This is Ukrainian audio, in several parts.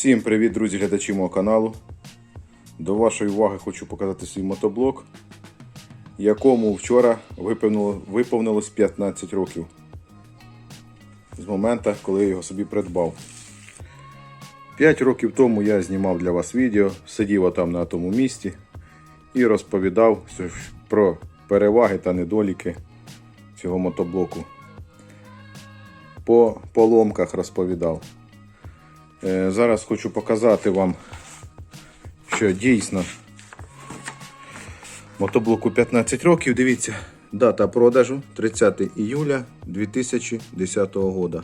Всім привіт, друзі, глядачі мого каналу. До вашої уваги хочу показати свій мотоблок, якому вчора виповнилось 15 років. З моменту, коли я його собі придбав. 5 років тому я знімав для вас відео, сидів отам на тому місці і розповідав про переваги та недоліки цього мотоблоку. По поломках розповідав. Е, Зараз хочу показати вам, що дійсно мотоблоку 15 років. Дивіться, дата продажу 30 іюля 2010 року.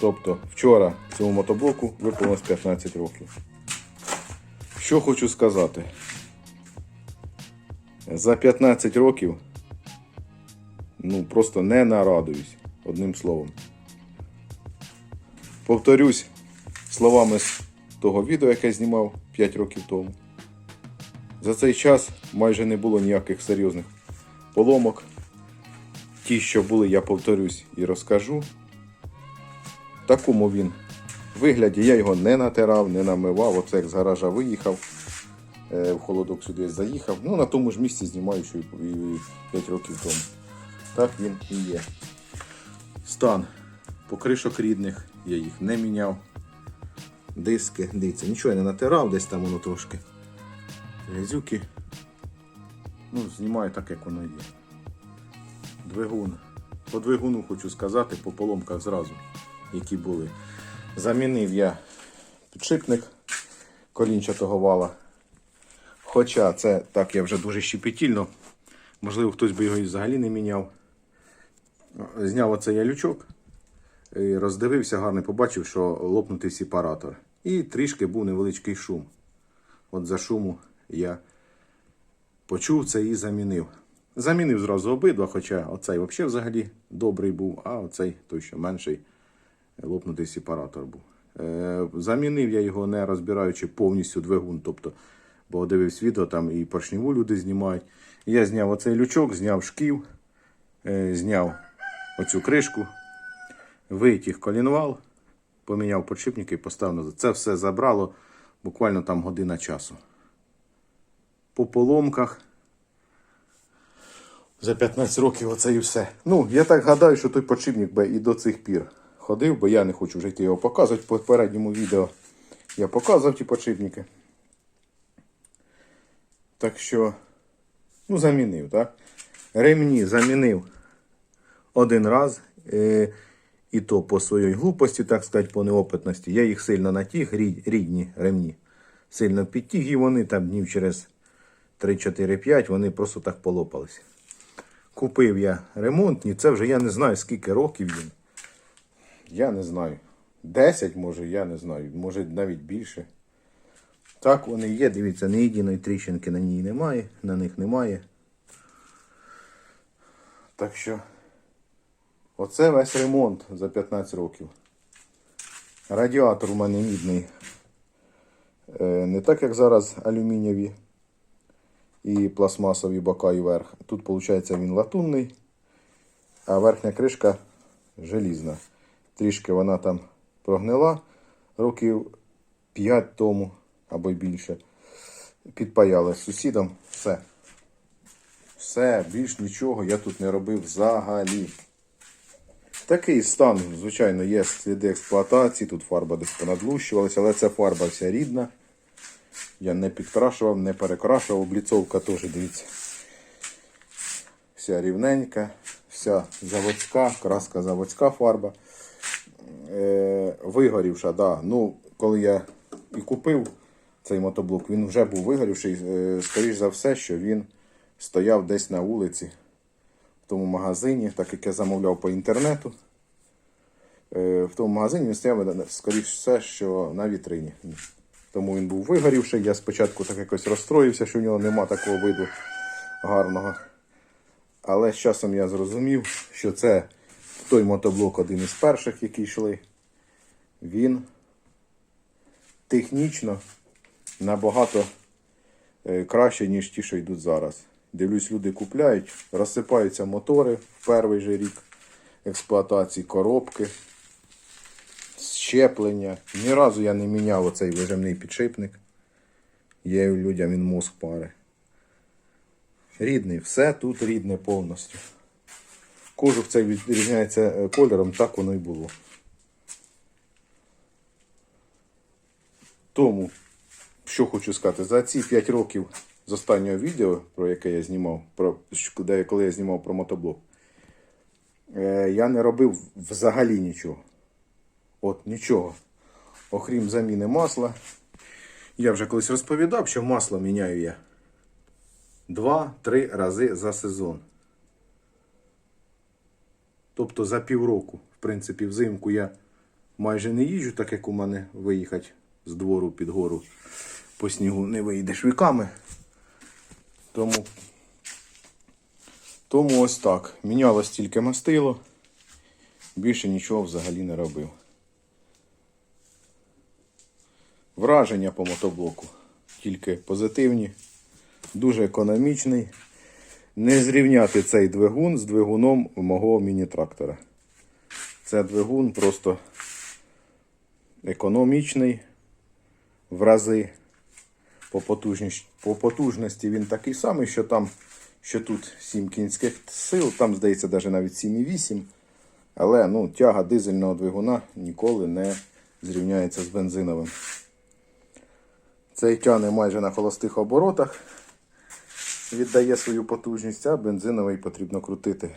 Тобто вчора цьому мотоблоку виповнилось 15 років. Що хочу сказати? За 15 років ну просто не нарадуюсь, одним словом. Повторюсь словами з того відео, яке я знімав 5 років тому. За цей час майже не було ніяких серйозних поломок. Ті, що були, я повторюсь і розкажу. В такому він вигляді я його не натирав, не намивав. Оце як з гаража виїхав, е, в холодок сюди заїхав. Ну, на тому ж місці знімаю, що і 5 років тому. Так він і є. Стан покришок рідних, я їх не міняв. Диски, дивіться, нічого я не натирав, десь там воно трошки. Грязюки. Ну, знімаю так, як воно є. Двигун. По двигуну хочу сказати, по поломках зразу, які були. Замінив я підшипник колінчатого вала. Хоча це так я вже дуже щепетільно. Можливо, хтось би його і взагалі не міняв. Зняв оцей я лючок, і роздивився гарно, побачив, що лопнутий сепаратор. І трішки був невеличкий шум. От за шуму я почув це і замінив. Замінив зразу обидва, хоча оцей взагалі взагалі добрий був, а оцей той, що менший, лопнутий сепаратор був. Е, замінив я його не розбираючи повністю двигун, тобто, бо дивився відео, там і поршневу люди знімають. Я зняв оцей лючок, зняв шків, е, зняв оцю кришку, витяг колінвал, поміняв подшипники і поставив. Це все забрало буквально там година часу. По поломках. За 15 років оце і все. Ну, я так гадаю, що той подшипник би і до цих пір ходив, бо я не хочу вже його показувати. По попередньому відео я показував ті подшипники. Так що, ну, замінив, так? Ремні замінив один раз. І то по своїй глупості, так сказати, по неопитності. Я їх сильно натіг, рідні ремні. Сильно підтіг, і вони там днів через 3-4-5 вони просто так полопалися. Купив я ремонтні, це вже я не знаю, скільки років їм. Я не знаю. 10 може, я не знаю, може навіть більше. Так вони є, дивіться, ні єдиної тріщинки на ній немає, на них немає. Так що. Оце весь ремонт за 15 років. Радіатор у мене мідний. Е, Не так, як зараз алюмінієві і пластмасові бока і верх. Тут, виходить, він латунний, а верхня кришка желізна. Трішки вона там прогнила років 5 тому або й більше. Підпаяли з сусідом. Все. Все, більш нічого я тут не робив взагалі. Такий стан, звичайно, є сліди експлуатації, тут фарба десь понадлущувалася, але це фарба вся рідна. Я не підкрашував, не перекрашував, обліцовка теж, дивіться. Вся рівненька, вся заводська, краска заводська фарба. Е, вигорівша, да. Ну, коли я і купив цей мотоблок, він вже був вигорівший. Е, скоріш за все, що він стояв десь на вулиці в тому магазині, так як я замовляв по інтернету. Е, В тому магазині він стояв, скоріш все, що на вітрині. Тому він був вигорівший. Я спочатку так якось розстроївся, що в нього нема такого виду гарного. Але з часом я зрозумів, що це той мотоблок один із перших, які йшли. Він технічно набагато е, краще, ніж ті, що йдуть зараз. Дивлюсь, люди купляють, розсипаються мотори в перший же рік експлуатації, коробки. Щеплення. Ні разу я не міняв оцей вижимний підшипник. Є людям він мозг пари. Рідний, все тут рідне повністю. Кожух цей відрізняється е, кольором, так воно і було. Тому, що хочу сказати, за ці 5 років з останнього відео, про яке я знімав, про, де- коли я знімав про мотоблок, е, я не робив взагалі нічого. От нічого. Окрім заміни масла. Я вже колись розповідав, що масло міняю я 2-3 рази за сезон. Тобто за півроку, в принципі, взимку я майже не їжджу, так як у мене виїхати з двору під гору по снігу не виїдеш віками. Тому, тому ось так. Мінялось тільки мастило. Більше нічого взагалі не робив. Враження по мотоблоку тільки позитивні, дуже економічний. Не зрівняти цей двигун з двигуном мого міні-трактора. Це двигун просто економічний в рази. По потужності, по потужності він такий самий, що там, що тут 7 кінських сил, там, здається, навіть навіть 7,8. Але ну, тяга дизельного двигуна ніколи не зрівняється з бензиновим. Цей тягне майже на холостих оборотах, віддає свою потужність, а бензиновий потрібно крутити.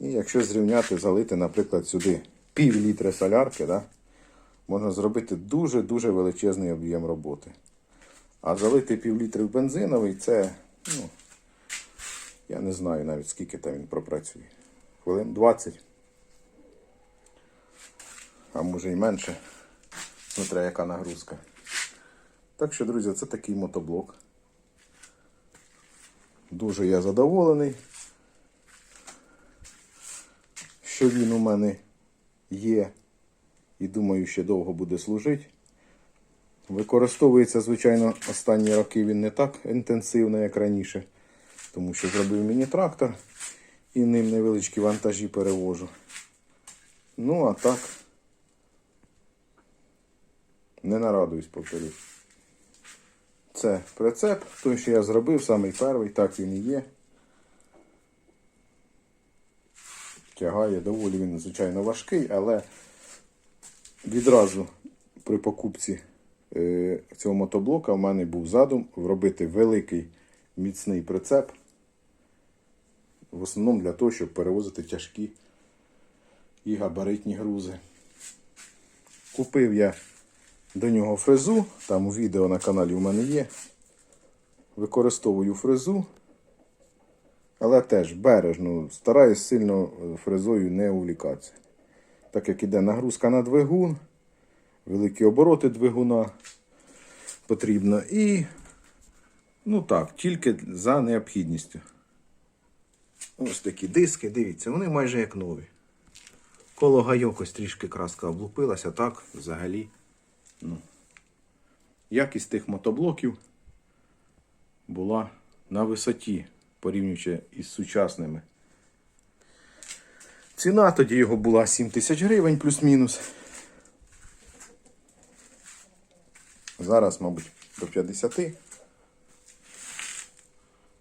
І якщо зрівняти, залити, наприклад, сюди пів літри солярки, да, можна зробити дуже-дуже величезний об'єм роботи. А залити пів літри в бензиновий це, ну, я не знаю навіть скільки там він пропрацює. Хвилин 20. А може і менше. Смотря яка нагрузка. Так що, друзі, це такий мотоблок. Дуже я задоволений, що він у мене є і думаю, ще довго буде служити. Використовується, звичайно, останні роки він не так інтенсивно, як раніше, тому що зробив міні-трактор і ним невеличкі вантажі перевожу. Ну, а так, не нарадуюсь, повторюсь. Це прицеп, той, що я зробив, самий перший, так він і є. Тягає, доволі він, звичайно, важкий, але відразу при покупці е, цього мотоблока в мене був задум робити великий міцний прицеп. В основному для того, щоб перевозити тяжкі і габаритні грузи. Купив я до нього фрезу, там у відео на каналі у мене є. Використовую фрезу, але теж бережно, стараюсь сильно фрезою не увлікатися. Так як іде нагрузка на двигун, великі обороти двигуна потрібно і, ну так, тільки за необхідністю. Ось такі диски, дивіться, вони майже як нові. Коло гайок ось трішки краска облупилася, так, взагалі. Ну, якість тих мотоблоків була на висоті, порівнюючи із сучасними. Ціна тоді його була 7 тисяч гривень плюс-мінус. Зараз, мабуть, до 50.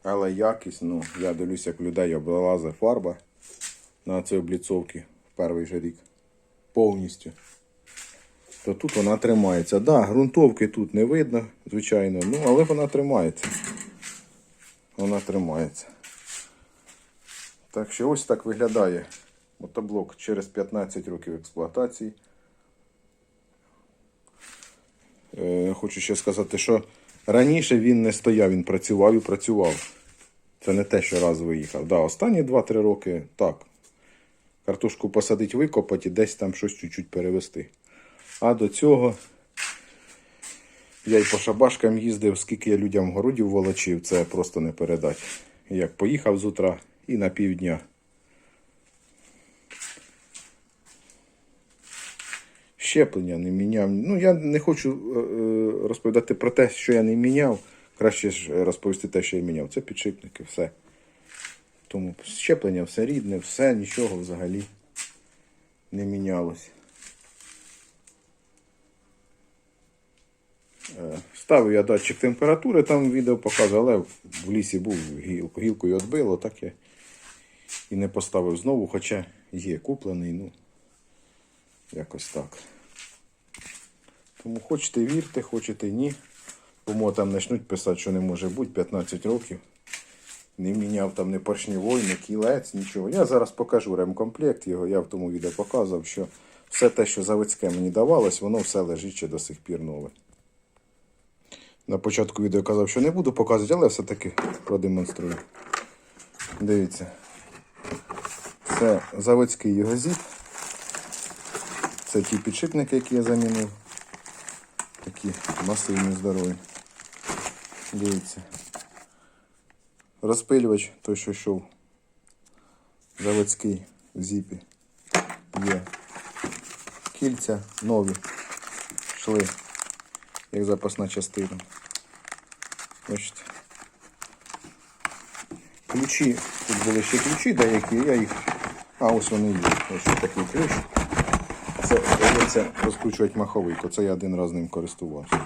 Але якість, ну, я дивлюсь, як людей облазить фарба на цій обліцовці в перший же рік. Повністю. То тут вона тримається. Так, да, ґрунтовки тут не видно, звичайно, ну, але вона тримається. Вона тримається. Так що ось так виглядає мотоблок через 15 років експлуатації. Е, хочу ще сказати, що раніше він не стояв, він працював і працював. Це не те, що раз виїхав. Да, останні 2-3 роки так. Картошку посадить, викопати і десь там щось чуть-чуть перевести. А до цього я й по шабашкам їздив, скільки я людям городів волочив, це просто не передати. Як поїхав з утра і на півдня. щеплення, не міняв. Ну, я не хочу е, е, розповідати про те, що я не міняв. Краще ж е, розповісти те, що я міняв. Це підшипники, все. Тому щеплення все рідне, все, нічого взагалі не мінялося. Ставив я датчик температури, там відео показує, але в лісі був гілкою відбило, так я і не поставив знову, хоча є куплений, ну якось так. Тому хочете вірте, хочете ні. Кому там почнуть писати, що не може бути 15 років. Не міняв там ні поршневой, ні кілець, нічого. Я зараз покажу ремкомплект його. Я в тому відео показував, що все те, що заводське мені давалось, воно все лежить ще до сих пір нове. На початку відео казав, що не буду показувати, але все-таки продемонструю. Дивіться. Це заводський його зіп. Це ті підшипники, які я замінив. Такі масивні, здорові. Дивіться. Розпилювач, той, що йшов. Заводський в зіпі. Є. Кільця нові. Йшли. Як запасна частина. Бачите. Ключі. Тут були ще ключі деякі, я їх. А ось вони є. Ось такий ключ. Це дається розкручувати маховик. Оце я один раз ним користувався.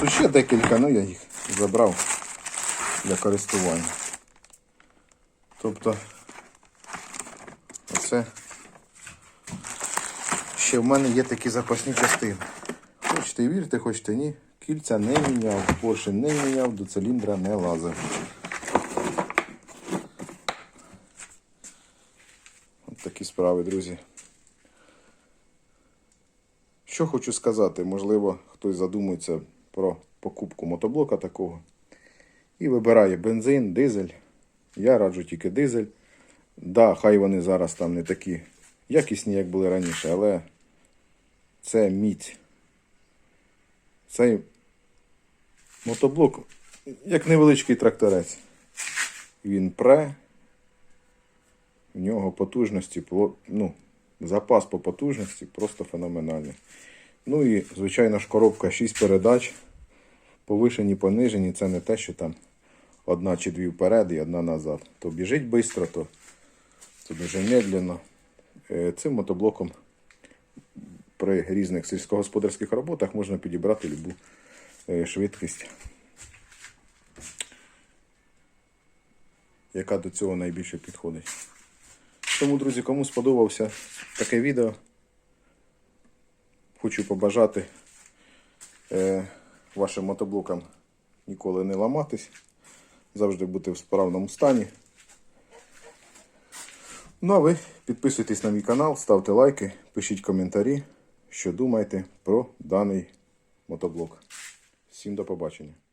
Тут ще декілька, але я їх забрав для користування. Тобто оце ще в мене є такі запасні частини. Хочете вірте, хочете ні. Кільця не міняв, поршень не міняв, до циліндра не лазив. От такі справи, друзі. Що хочу сказати, можливо, хтось задумується про покупку мотоблока такого і вибирає бензин, дизель. Я раджу тільки дизель. Да, хай вони зараз там не такі якісні, як були раніше, але це міць. Цей мотоблок як невеличкий тракторець. Він пре, в нього потужності, ну, запас по потужності просто феноменальний. Ну і, звичайно ж, коробка 6 передач. Повишені, понижені, це не те, що там одна чи дві вперед і одна назад. То біжить швидко, то, то дуже медленно. Е, Цим мотоблоком при різних сільськогосподарських роботах можна підібрати любу е, швидкість, яка до цього найбільше підходить. Тому, друзі, кому сподобався таке відео, хочу побажати е, вашим мотоблокам ніколи не ламатись, завжди бути в справному стані. Ну а ви підписуйтесь на мій канал, ставте лайки, пишіть коментарі, що думаєте про даний мотоблок. Всім до побачення.